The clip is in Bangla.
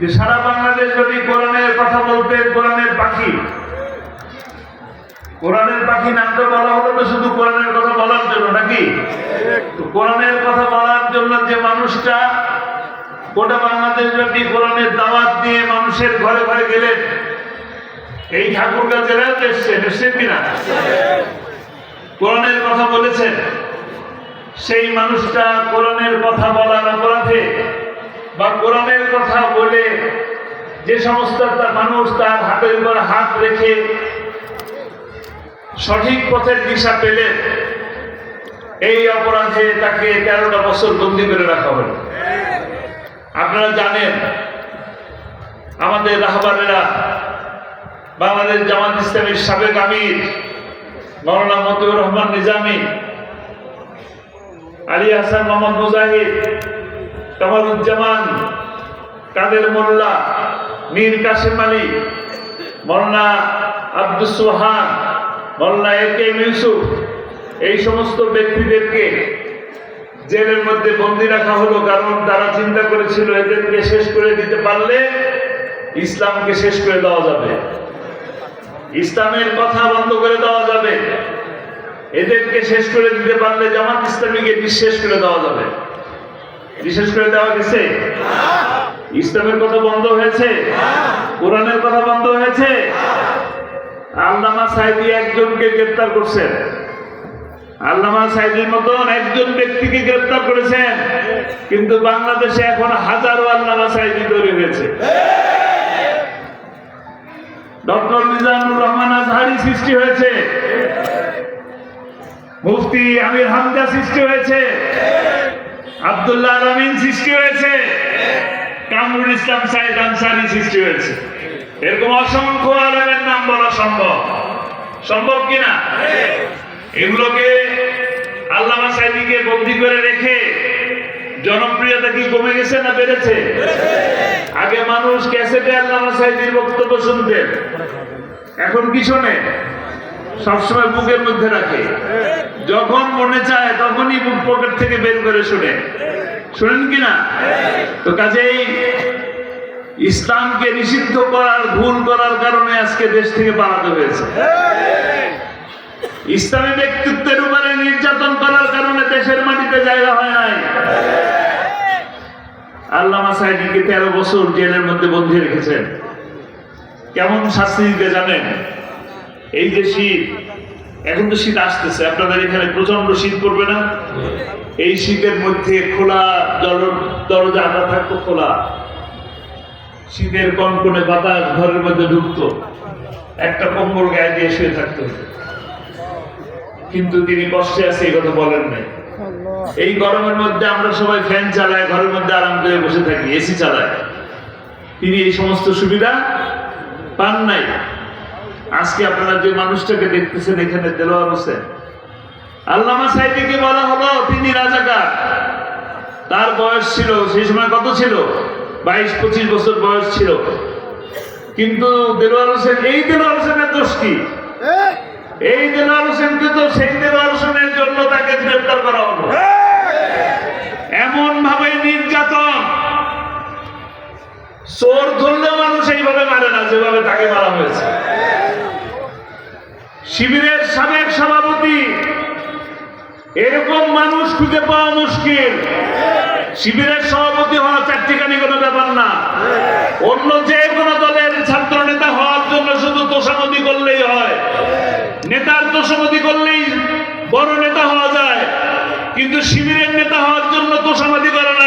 যে সারা বাংলাদেশ যদি কোরআনের কথা বলতেন কোরআনের পাখি। কোরআনের পাখি নামটা বলা হলো তো শুধু কোরআনের কথা বলার জন্য, নাকি? কোরআনের কথা বলার জন্য যে মানুষটা গোটা বাংলাদেশ ব্যাপী কোরআনের দাওয়াত দিয়ে মানুষের ঘরে ঘরে গেলেন এই ঠাকুরগাঁ জেলায় এসছেন কিনা? কোরআনের কথা বলেছেন। সেই মানুষটা কোরআনের কথা বলার অপরাধে বা কোরআনের কথা বলে যে সমস্ত তার মানুষ তার হাতের উপর হাত রেখে সঠিক পথের দিশা পেলেন এই অপরাধে তাকে তেরোটা বছর বন্দি করে রাখা হলো। আপনারা জানেন, আমাদের রাহবারেরা বাংলাদেশ জামাত ইসলামের সাবেক আমির মৌলানা মতিউর রহমান নিজামী, আলী হাসান মোহাম্মদ মুজাহিদ কামারুজ্জামান কাদের মোল্লা, মীর কাসিম আলী মৌলানা আব্দুস সোহান, মোল্লা এ কে ইউসুফ, এই সমস্ত ব্যক্তিদেরকে জেলের মধ্যে বন্দি রাখা হলো কারণ তারা চিন্তা করেছিল এদেরকে শেষ করে দিতে পারলে ইসলামকে শেষ করে দেওয়া যাবে। ইসলামের কথা বন্ধ করে দেওয়া যাবে। এদেরকে শেষ করে দিতে পারলে জামাত ইসলামীকে নিঃশেষ করে দেওয়া যাবে। বিশেষ করে দেওয়া গেছে। ইসলামের কথা বন্ধ হয়েছে। কোরআনের কথা বন্ধ হয়েছে। আল্লামা সাহেবী একজনকে গ্রেপ্তার করছেন। আল্লামা সাহেবের মতন একজন ব্যক্তিকে গ্রেপ্তার করেছেন। কিন্তু বাংলাদেশে এখন হাজারো আল্লামা সাহেবী তৈরি হয়েছে। ডক্টর মিজানুর রহমান আজহারি সৃষ্টি হয়েছে। মুফতি আমির হামজা সৃষ্টি হয়েছে। আব্দুল্লাহ আলমিন সৃষ্টি হয়েছে। কামরুল ইসলাম সাইদ আনসারি সৃষ্টি হয়েছে। এরকম অসংখ্য আলমের নাম বলা সম্ভব। সম্ভব কিনা? এগুলোকে আল্লামা সাইদিকে বন্দি করে রেখে জনপ্রিয়তা কি কমে গেছে না বেড়েছে? আগে মানুষ ক্যাসেটে আল্লামা সাইদির বক্তব্য শুনতেন। এখন কি শোনে সবসময় বুকের মধ্যে রাখে। যখন মনে চায়, তখনই বুক পকেট থেকে বের করে শুনে। শুনেন কিনা? তো কাজেই ইসলামকে নিষিদ্ধ করার, ভুল করার কারণে আজকে দেশ থেকে পালাতে হয়েছে। ইসলামী ব্যক্তিত্বের উপরে নির্যাতন করার কারণে দেশের মাটিতে জায়গা হয় নাই। আল্লামা সাহেবকে তেরো বছর জেলের মধ্যে বন্দি রেখেছেন। কেমন শাস্তি দিতে জানেন? এই যে শীত, এখন তো শীত আসতেছে, আপনাদের এখানে প্রচণ্ড শীত পড়বে না? এই শীতের মধ্যে খোলা দরজা আটা থাকতো, খোলা। শীতের কনকনে বাতাস ঘরের মধ্যে ঢুকতো। একটা কম্বল গায়ে দিয়ে শুয়ে থাকতো। কিন্তু তিনি কষ্টে আছে, এই কথা বলেন নাই। এই গরমের মধ্যে আমরা সবাই ফ্যান চালাই ঘরের মধ্যে আরাম করে বসে থাকি, এসি চালায়। তিনি এই সমস্ত সুবিধা পান নাই। আজকে আপনারা যে মানুষটাকে দেখতেছেন এখানে দেলোয়ার হোসেন। আল্লামা সাহেবকে বলা হলো তিনি রাজাকার। তার বয়স ছিল সেই সময় কত ছিল? বাইশ পঁচিশ বছর বয়স ছিল। কিন্তু দেলোয়ার হোসেন এই দেলোয়ার হোসেনের দোষ কি? এই! দেলোয়ার হোসেনকে তো সেই দেলোয়ার হোসেনের জন্য তাকে গ্রেফতার করা হলো। এমন ভাবে নির্যাতন। চোর ধরলেও মানুষ এইভাবে মারে না যেভাবে তাকে মারা শিবিরের সাবেক সভাপতি। এরকম মানুষ খুঁজে পাওয়া মুশকিল। শিবিরের সভাপতি হওয়া চারটিখানি কোনো ব্যাপার না। অন্য যে কোনো দলের ছাত্র নেতা হওয়ার জন্য শুধু তোষামতি করলেই হয়। নেতার তোষামতি করলেই বড় নেতা হওয়া যায়। কিন্তু শিবিরের নেতা হওয়ার